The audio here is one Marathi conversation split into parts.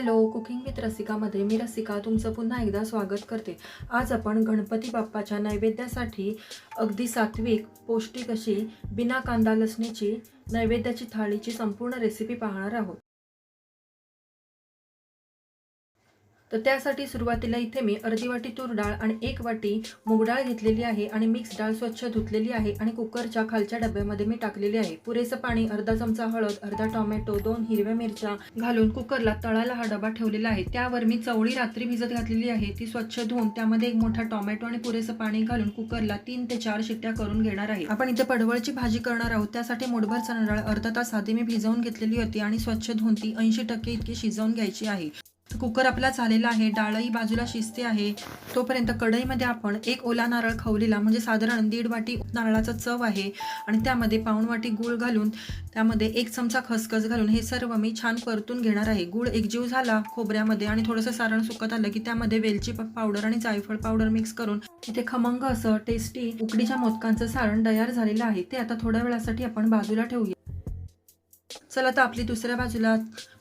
हॅलो कुकिंग विथ रसिकामध्ये मी रसिका तुमचं पुन्हा एकदा स्वागत करते. आज आपण गणपती बाप्पाच्या नैवेद्यासाठी अगदी सात्विक पौष्टिक अशी बिना कांदा लसणीची नैवेद्याची थाळीची संपूर्ण रेसिपी पाहणार आहोत. तर त्यासाठी सुरुवातीला इथे मी अर्धी वाटी तूर डाळ आणि एक वाटी मूग डाळ घेतलेली आहे आणि मिक्स डाळ स्वच्छ धुतलेली आहे आणि कुकरच्या खालच्या डब्यामध्ये मी टाकलेली आहे. पुरेसं पाणी अर्धा चमचा हळद अर्धा टोमॅटो दोन हिरव्या मिरच्या घालून कुकरला तळाला हा डबा ठेवलेला आहे. त्यावर मी चवळी रात्री भिजत घातलेली आहे. ती स्वच्छ धुवून त्यामध्ये एक मोठा टोमॅटो आणि पुरेसं पाणी घालून कुकरला तीन ते चार शिट्ट्या करून घेणार आहे. आपण इथे पडवळची भाजी करणार आहोत. त्यासाठी मुठभर चणा डाळ अर्धा तास आधी मी भिजवून घेतलेली होती आणि स्वच्छ धुवून ती ऐंशी टक्के इतकी शिजवून घ्यायची आहे. कुकर आपला झालेला आहे डाळही बाजूला शिजते आहे. तोपर्यंत कढईमध्ये आपण एक ओला नारळ खवलेला म्हणजे साधारण दीड वाटी नारळाचा चव आहे. आणि त्यामध्ये पाऊण वाटी गूळ घालून त्यामध्ये एक चमचा खसखस घालून हे सर्व मी छान परतून घेणार आहे. गूळ एकजीव झाला खोबऱ्यामध्ये आणि थोडंसं सारण सुकत आलं की त्यामध्ये वेलची पावडर आणि जायफळ पावडर मिक्स करून इथे खमंग असं टेस्टी उकडीच्या मोदकांचं सारण तयार झालेलं आहे. ते आता थोड्या वेळासाठी आपण बाजूला ठेवूया. चला तर आपली दुसऱ्या बाजूला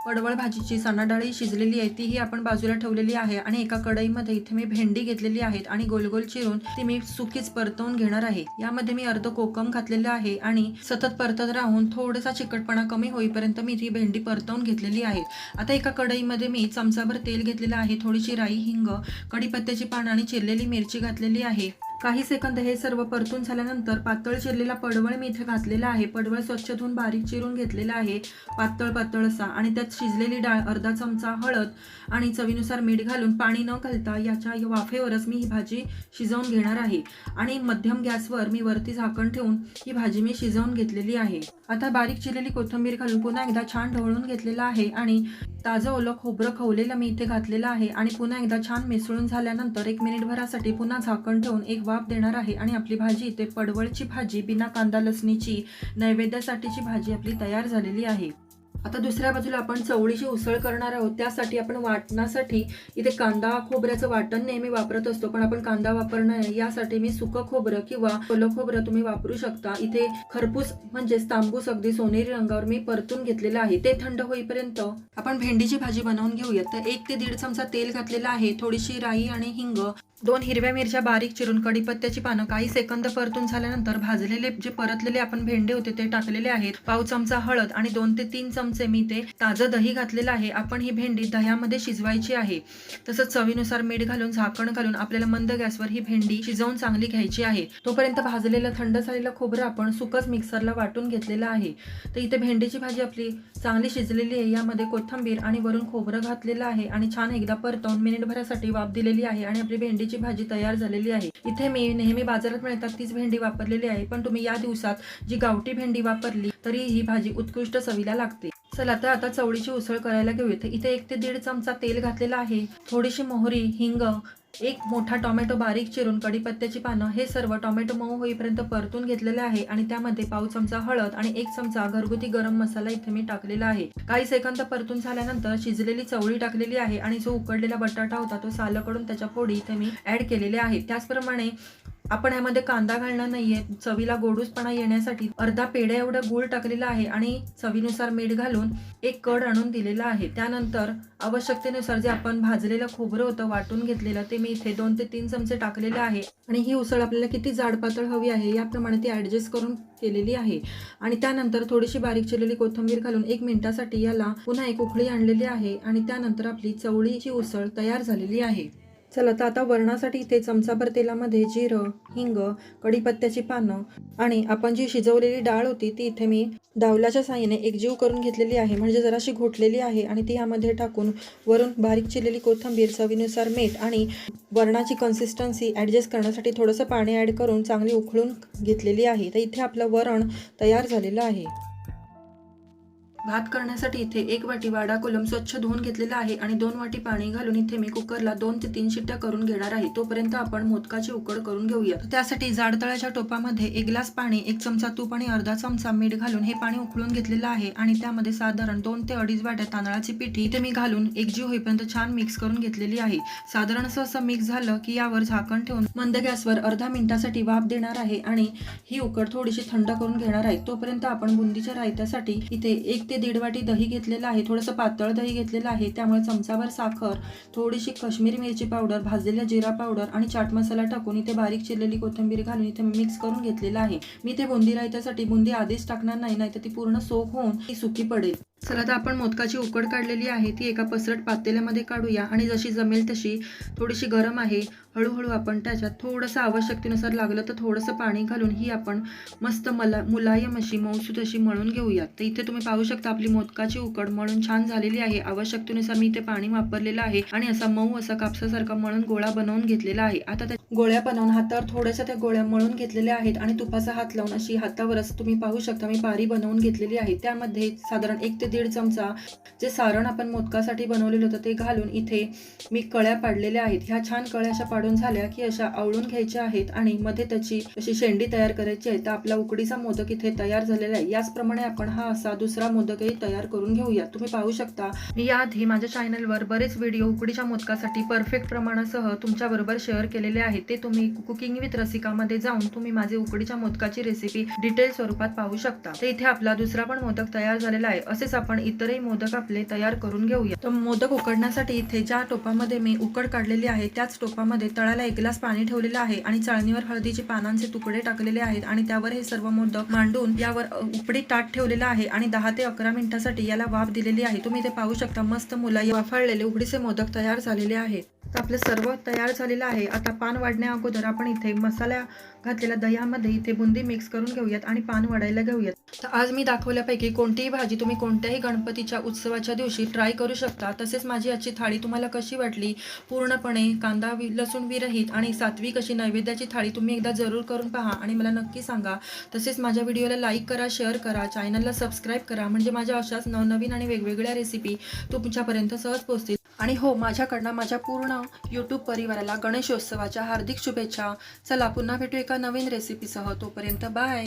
पडवळ भाजीची चणाडाळी शिजलेली आहे तीही आपण बाजूला ठेवलेली आहे आणि एका कढईमध्ये इथे मी भेंडी घेतलेली आहेत आणि गोल गोल चिरून ती मी सुकीच परतवून घेणार आहे. यामध्ये मी अर्ध कोकम घातलेलं आहे आणि सतत परतत राहून थोडासा चिकटपणा कमी होईपर्यंत मी ती भेंडी परतवून घेतलेली आहे. आता एका कढईमध्ये मी चमचाभर तेल घेतलेलं आहे थोडीशी राई हिंग कढीपत्त्याची पानं आणि चिरलेली मिरची घातलेली आहे. काही सेकंद हे सर्व परतून झाल्यानंतर पातळ चिरलेला पडवळ मी इथे घातलेला आहे. पडवळ स्वच्छ धुवून बारीक चिरून घेतलेला आहे. पातळ पातळ असा. आणि त्यात शिजलेली डाळ अर्धा चमचा हळद आणि चवीनुसार मीठ घालून पाणी न घालता याच्या वाफेवरच मी ही भाजी शिजवून घेणार आहे. आणि मध्यम गॅसवर मी वरती झाकण ठेवून ही भाजी मी शिजवून घेतलेली आहे. आता बारीक चिरलेली कोथिंबीर घालून पुन्हा एकदा छान ढवळून घेतलेला आहे आणि ताजं ओलं खोबरं खवलेलं मी इथे घातलेलं आहे. आणि पुन्हा एकदा छान मिसळून झाल्यानंतर एक मिनिटभरासाठी पुन्हा झाकण ठेवून एक वाफ देणार आहे आणि आपली भाजी इथे पडवळची भाजी बिना कांदा लसणीची नैवेद्यासाठीची भाजी आपली तयार झालेली आहे. आता दुसऱ्या बाजूला आपण चवळीची उसळ करणार आहोत. त्यासाठी आपण वाटण्यासाठी इथे कांदा खोबऱ्याचं वाटण नेहमी वापरत असतो. पण आपण कांदा वापरणं आहे. यासाठी मी सुकं खोबरं किंवा ओलं खोबरं तुम्ही वापरू शकता. इथे खरपूस म्हणजेच तांबूस अगदी सोनेरी रंगावर मी परतून घेतलेलं आहे. ते थंड होईपर्यंत आपण भेंडीची भाजी बनवून घेऊयात. तर एक ते दीड चमचा तेल घातलेलं आहे. थोडीशी राई आणि हिंग दोन हिरव्या मिरच्या बारीक चिरून कढीपत्त्याची पानं काही सेकंद परतून झाल्यानंतर भाजलेले जे परतलेले आपण भेंडे होते ते टाकलेले आहेत. पाव चमचा हळद आणि दोन ते तीन चमचा मी ते ताजं दही घातलेलं आहे. आपण ही भेंडी दह्यामध्ये शिजवायची आहे. तसंच चवीनुसार मीठ घालून झाकण घालून आपल्याला मंद गॅसवर ही भेंडी शिजवून चांगली घ्यायची आहे. तोपर्यंत भाजलेलं थंड झालेलं खोबरं आपण सुकच मिक्सरला वाटून घेतलेलं आहे. तर इथे भेंडीची भाजी आपली चांगली शिजलेली आहे. यामध्ये कोथिंबीर आणि वरून खोबरं घातलेलं आहे आणि छान एकदा परतवून मिनिटभरासाठी वाफ दिलेली आहे आणि आपली भेंडीची भाजी तयार झालेली आहे. इथे मी नेहमी बाजारात मिळतात तीच भेंडी वापरलेली आहे. पण तुम्ही या दिवसात जी गावठी भेंडी वापरली तरी ही भाजी उत्कृष्ट चवीला लागते. चला तर आता चवळीची उसळ करायला घेऊ इथे एक ते दीड चमचा तेल घातलेला आहे. थोडीशी मोहरी हिंग एक मोठा टोमॅटो बारीक चिरून कढीपत्त्याची पानं हे सर्व टोमॅटो मऊ होईपर्यंत परतून घेतलेले आहे आणि त्यामध्ये पाव चमचा हळद आणि एक चमचा घरगुती गरम मसाला इथे मी टाकलेला आहे. काही सेकंद परतून झाल्यानंतर शिजलेली चवळी टाकलेली आहे आणि जो उकडलेला बटाटा होता तो सालकडून त्याच्या फोडी इथे मी ऍड केलेले आहे. त्याचप्रमाणे आपण यामध्ये कांदा घालणार नाहीये चवीला गोडूसपणा येण्यासाठी अर्धा पेढ्या एवढं गूळ टाकलेला आहे आणि चवीनुसार मीठ घालून एक कड आणून दिलेला आहे. त्यानंतर आवश्यकतेनुसार जे आपण भाजलेलं खोबरं होतं वाटून घेतलेलं ते मी इथे दोन ते तीन चमचे टाकलेले आहे. आणि ही उसळ आपल्याला किती जाड पातळ हवी आहे याप्रमाणे ती ॲडजस्ट करून केलेली आहे. आणि त्यानंतर थोडीशी बारीक चिरलेली कोथिंबीर घालून एक मिनिटासाठी याला पुन्हा एक उकळी आणलेली आहे आणि त्यानंतर आपली चवळीची उसळ तयार झालेली आहे. चला तर आता वरणासाठी इथे चमचाभर तेलामध्ये जिरं हिंग कढीपत्त्याची पानं आणि आपण जी शिजवलेली डाळ होती ती इथे मी डावल्याच्या साहाय्याने एकजीव करून घेतलेली आहे. म्हणजे जराशी घोटलेली आहे आणि ती यामध्ये टाकून वरून बारीक चिरलेली कोथिंबीर चवीनुसार मीठ आणि वरणाची कन्सिस्टन्सी ॲडजस्ट करण्यासाठी थोडंसं पाणी ॲड करून चांगली उखळून घेतलेली आहे. तर इथे आपलं वरण तयार झालेलं आहे. भात करण्यासाठी इथे एक वाटी वाडा कोलम स्वच्छ धुवून घेतलेला आहे आणि दोन वाटी पाणी घालून इथे मी कुकरला दोन ते तीन शिट्ट्या करून घेणार आहे. तोपर्यंत आपण मोदकाची उकड करून घेऊया. त्यासाठी जाडतळ्याच्या टोपामध्ये एक ग्लास पाणी एक चमचा तूप आणि अर्धा चमचा मीठ घालून हे पाणी उकळून घेतलेलं आहे आणि त्यामध्ये साधारण दोन ते अडीच वाट्या तांदळाची पिठी इथे मी घालून एक जीव होईपर्यंत छान मिक्स करून घेतलेली आहे. साधारण असं असं मिक्स झालं की यावर झाकण ठेवून मंद गॅसवर अर्धा मिनिटासाठी वाफ देणार आहे आणि ही उकड थोडीशी थंड करून घेणार आहे. तोपर्यंत आपण बुंदीच्या रायत्यासाठी इथे एक ते दीड वाटी दही घेतलेलं आहे थोडंसं पातळ दही घेतलेलं आहे त्यामुळे चमचाभर साखर थोडीशी कश्मीरी मिरची पावडर भाजलेला जिरा पावडर आणि चाट मसाला टाकून इथे बारीक चिरलेली कोथिंबीर घालून इथे मी मिक्स करून घेतलेलं आहे. मी ते बुंदी रायत्यासाठी बुंदी आधीच टाकणार नाही नाहीतर ती पूर्ण सोक होऊन ती सुकी पडेल. चला आता आपण मोदकाची उकड काढलेली आहे. ती एका पसरट पातेल्यामध्ये काढूया आणि जशी जमेल तशी थोडीशी गरम आहे. हळूहळू आपण त्याच्यात थोडंसं आवश्यकतेनुसार लागलं तर थोडंसं पाणी घालून ही आपण मस्त मला मुलायम अशी मऊसूत अशी मळून घेऊयात. तर इथे तुम्ही पाहू शकता आपली मोदकाची उकड मळून छान झालेली आहे. आवश्यकतेनुसार मी इथे पाणी वापरलेलं आहे आणि असा मऊ असा कापसासारखा मळून गोळा बनवून घेतलेला आहे. आता त्या गोळ्या बनवून हातावर थोड्याशा त्या गोळ्या मळून घेतलेल्या आहेत आणि तुपाचा हात लावून अशी हातावरच तुम्ही पाहू शकता मी पारी बनवून घेतलेली आहे. त्यामध्ये साधारण एक ते दीड चमचा जे सारण आपण मोदकासाठी बनवलेलं होतं ते घालून इथे मी कळ्या पाडलेल्या आहेत. ह्या छान कळ्या अशा पाडून झाल्या की अशा आवळून घ्यायच्या आहेत आणि मध्ये त्याची अशी शेंडी तयार करायची आहे. तर आपला उकडीचा मोदक इथे तयार झालेला आहे. याचप्रमाणे आपण हा असा दुसरा मोदकही तयार करून घेऊया. तुम्ही पाहू शकता. मी याआधी माझ्या चॅनलवर बरेच व्हिडिओ उकडीच्या मोदकासाठी परफेक्ट प्रमाणासह तुमच्याबरोबर शेअर केलेले आहेत. ते तुम्ही कुकिंग विथ रसिकामध्ये जाऊन तुम्ही माझे उकडीच्या मोदकाची रेसिपी डिटेल स्वरूपात पाहू शकता. तर इथे आपला दुसरा पण मोदक तयार झालेला आहे. असेच आपण इतरही मोदक आपले तयार करून घेऊया. तर मोदक उकडण्यासाठी इथे ज्या टोपामध्ये मी उकड काढलेली आहे त्याच टोपामध्ये तळाला एक ग्लास पाणी ठेवलेलं आहे आणि चाळणीवर हळदीचे पानांचे तुकडे टाकलेले आहेत आणि त्यावर हे सर्व मोदक मांडून यावर उकडी उपडी ताट ठेवलेलं आहे आणि दहा ते अकरा मिनिटासाठी याला वाफ दिलेली आहे. तुम्ही इथे पाहू शकता मस्त मुला वाफाळलेले उकडीचे मोदक तयार झालेले आहेत. तर आपलं सर्व तयार झालेलं आहे. आता पान वाढण्या अगोदर आपण इथे मसाला घातलेल्या दह्यामध्ये इथे बुंदी मिक्स करून घेऊयात आणि पान वाढायला घेऊयात. तर आज मी दाखवल्यापैकी कोणतीही भाजी तुम्ही कोणत्याही गणपतीच्या उत्सवाच्या दिवशी ट्राय करू शकता. तसेच माझी आजची थाळी तुम्हाला कशी वाटली? पूर्णपणे कांदा वि लसूण विरहित आणि सात्विक अशी नैवेद्याची थाळी तुम्ही एकदा जरूर करून पहा आणि मला नक्की सांगा. तसेच माझ्या व्हिडिओला लाईक करा शेअर करा चॅनलला सबस्क्राईब करा. म्हणजे माझ्या अशाच नवनवीन आणि वेगवेगळ्या रेसिपी तुमच्यापर्यंत सहज पोहोचतील. आणि हो माझ्याकडनं माझ्या पूर्ण यूट्यूब परिवाराला गणेशोत्सवाच्या हार्दिक शुभेच्छा. चला पुन्हा भेटू एका नवीन रेसिपीसह तोपर्यंत बाय